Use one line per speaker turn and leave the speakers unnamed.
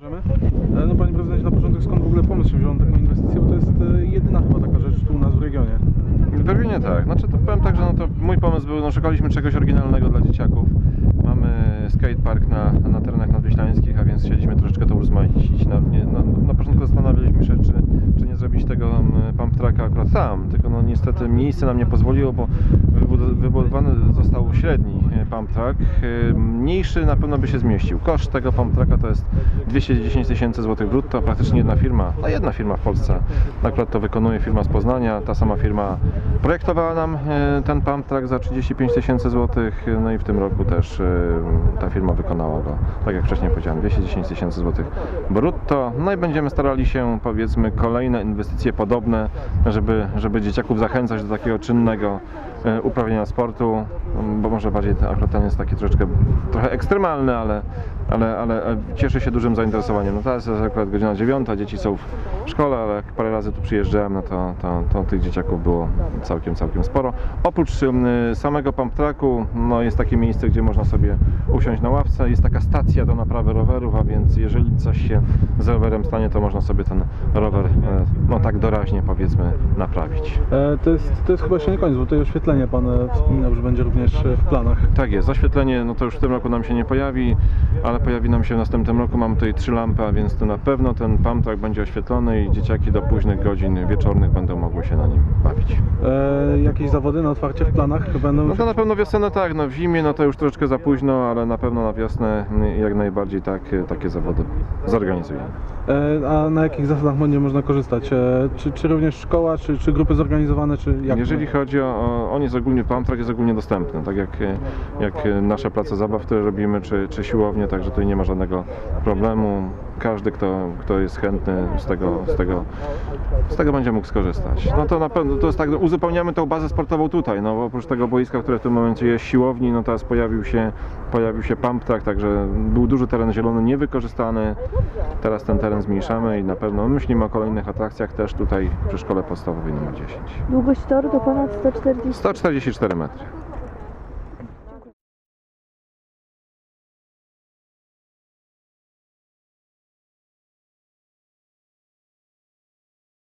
Możemy? No Panie Prezydencie, na początek skąd w ogóle pomysł się wziął na taką inwestycję, bo to jest e, jedyna chyba taka rzecz tu u nas w regionie.
W Berlinie tak. Znaczy to powiem tak, że no to mój pomysł był, no szukaliśmy czegoś oryginalnego dla dzieciaków. Mamy skatepark na, na terenach nadwiślańskich, a więc chcieliśmy troszeczkę to urozmaicić. Na, na, na początku zastanawialiśmy się, czy, czy nie zrobić tego mm, pump akurat tam, tylko no niestety miejsce nam nie pozwoliło, bo wybud- wybudowany został średni e, pump track. E, Mniejszy na pewno by się zmieścił. Koszt tego pump tracka to jest 210 tysięcy złotych brutto, praktycznie jedna firma, no jedna firma w Polsce. Akurat to wykonuje firma z Poznania, ta sama firma projektowała nam e, ten pump track za 35 tysięcy złotych, no i w tym roku też ta firma wykonała go, tak jak wcześniej powiedziałem, 210 tysięcy złotych brutto. No i będziemy starali się powiedzmy kolejne inwestycje podobne, żeby, żeby dzieciaków zachęcać do takiego czynnego e, uprawiania sportu, bo może bardziej akurat ten jest taki troszeczkę trochę ekstremalny, ale, ale, ale e, cieszy się dużym zainteresowaniem. No teraz jest akurat godzina dziewiąta, dzieci są w szkole, ale jak parę razy tu przyjeżdżałem, no to, to, to tych dzieciaków było całkiem, całkiem sporo. Oprócz samego pump tracku, no jest takie miejsce, gdzie można sobie usiąść na ławce, jest taka stacja do naprawy rowerów, a więc jeżeli coś się z rowerem stanie, to można sobie ten rower, e, no tak doraźnie powiedzmy, naprawić.
To jest, to jest chyba jeszcze nie koniec, bo tutaj oświetlenie Pan e, wspominał, że będzie również e, w planach.
Tak jest, oświetlenie no to już w tym roku nam się nie pojawi, ale pojawi nam się w następnym roku. Mamy tutaj trzy lampy, a więc to na pewno ten pump track będzie oświetlony i dzieciaki do późnych godzin wieczornych będą mogły się na nim bawić.
E, Jakieś zawody na otwarcie w planach będą?
No to na pewno wiosenę tak, no w zimie no to już troszeczkę za późno, ale na pewno na wiosnę jak najbardziej tak, takie zawody zorganizujemy.
E, A na jakich zasadach będzie można korzystać? E, Czy, czy również szkoła, czy, czy grupy zorganizowane, czy jak?
Jeżeli chodzi o, o on jest ogólnie, pump track jest ogólnie dostępny, tak jak, jak nasze place zabaw, które robimy, czy, czy siłownie, także tutaj nie ma żadnego problemu. Każdy, kto, kto jest chętny z tego, z, tego, z tego będzie mógł skorzystać. No to na pewno, to jest tak, uzupełniamy tą bazę sportową tutaj, no bo oprócz tego boiska, które w tym momencie jest siłowni, no teraz pojawił się, pojawił się pump track, także był duży teren zielony niewykorzystany. Teraz ten teren zmniejszamy i na pewno myślimy o kolejnych atrakcjach też tutaj przy szkole podstawowej numer 10.
Długość toru to ponad 140
144 metry.